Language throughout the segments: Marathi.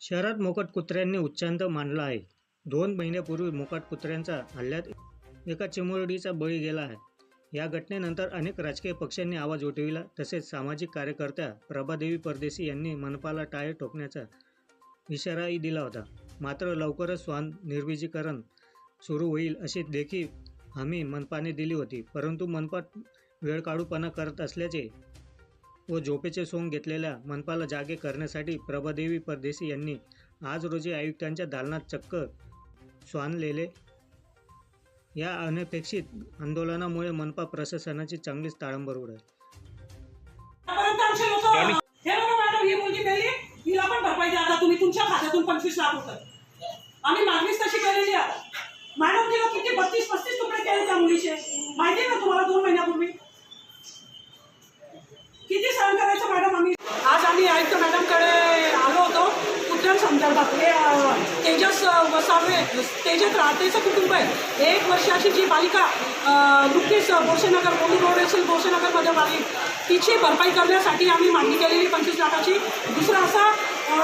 शहरात मोकट कुत्र्यांनी उच्चांत मांडला आहे. दोन महिन्यापूर्वी मोकाट कुत्र्यांचा हल्ल्यात एका चिमुरडीचा बळी गेला आहे. या घटनेनंतर अनेक राजकीय पक्षांनी आवाज उठविला तसेच सामाजिक कार्यकर्त्या प्रभादेवी परदेशी यांनी मनपाला टाळे ठोकण्याचा इशाराही दिला होता. मात्र लवकरच श्वान निर्विजीकरण सुरू होईल अशी देखील हमी मनपाने दिली होती. परंतु मनपा वेळकाढूपणा करत असल्याचे व झोपेचे सोंग घेतलेल्या मनपाला जागे करण्यासाठी प्रभादेवी परदेशी यांनी आज रोजी आयुक्तांच्या दालनात चक्क स्वानलेले. या अनपेक्षित आंदोलनामुळे मनपा प्रशासनाची चांगलीच ताळंबर उडाली. तुमच्या खात्यातून पंचवीस लाख आम्ही मागणीच तशी केलेली आहे आता. मॅडम तिला किती बत्तीस पस्तीस तुकडे केले त्या मुलीचे? माहिती ना तुम्हाला दोन महिन्यापूर्वी किती सहन करायचं मॅडम आम्ही आज आम्ही आयुक्त मॅडमकडे आलो होतो कुठल्या संदर्भात तेजस वसावे तेजस राहतेचं कुटुंब आहे. एक वर्षाची जी बालिका नुकतीच बोरसेनगर मोदी रोड असेल बोरसेनगरमध्ये आली तिची भरपाई करण्यासाठी आम्ही मागणी केलेली पंचवीस लाखाची. दुसरं असा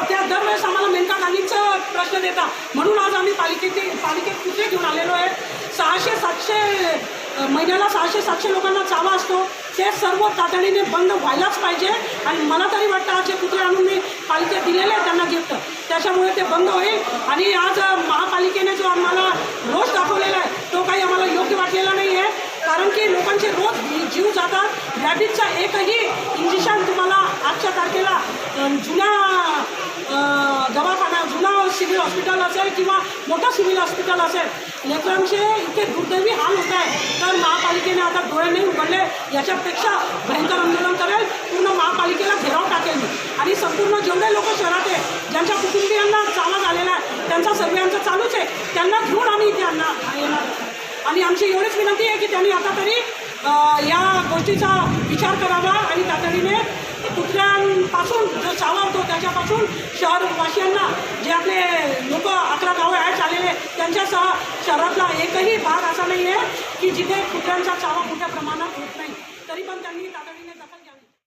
त्या दरवेळेस आम्हाला मेनका गांधींचा प्रश्न देता. म्हणून आज आम्ही पालिकेचे पालिकेत कुत्रे घेऊन आलेलो आहे? सहाशे सातशे महिन्याला सहाशे सातशे लोकांना चावा असतो. ते सर्व तातडीने बंद व्हायलाच पाहिजे. आणि मला तरी वाटतं आज जे कुत्रे आणून मी पालिकेत दिलेले आहेत त्यांना गिफ्ट. त्याच्यामुळे ते बंद होईल. आणि आज महापालिकेने जो आम्हाला रोष दाखवलेला आहे तो काही आम्हाला योग्य वाटलेला नाही आहे कारण की लोकांचे रोज जीव जातात. रॅबिटचा एकही इंजेक्शन तुम्हाला आजच्या तारखेला जुन्या दवाखाना जुना सिव्हिल हॉस्पिटल असेल किंवा मोठं सिव्हिल हॉस्पिटल असेल लेकरांचे इथे दुर्दैवी हाल होत आहे. तर महापालिकेने आता डोळे नाही उघडले. याच्यापेक्षा भयंकर आंदोलन करेल पूर्ण महापालिकेला घेराव टाकेल मी आणि संपूर्ण जेवढे लोक शहरात आहे ज्यांच्या कुटुंबियांना चावा झालेला आहे त्यांचा चालूच आहे. त्यांना घेऊन आम्ही इथे आणणार. येणार. आणि आमची एवढीच विनंती आहे की त्यांनी आता तरी या गोष्टीचा विचार करावा आणि तातडीने कुत्र्यांपासून जो चावा होतो त्याच्यापासून शहरवासियांना जे आपले लोक अकरा गावं ॲड झालेले त्यांच्यासह शहरातला एकही भाग असा नाही आहे की जिथे कुत्र्यांचा चावा मोठ्या प्रमाणात होत नाही. तरी पण त्यांनी तातडीने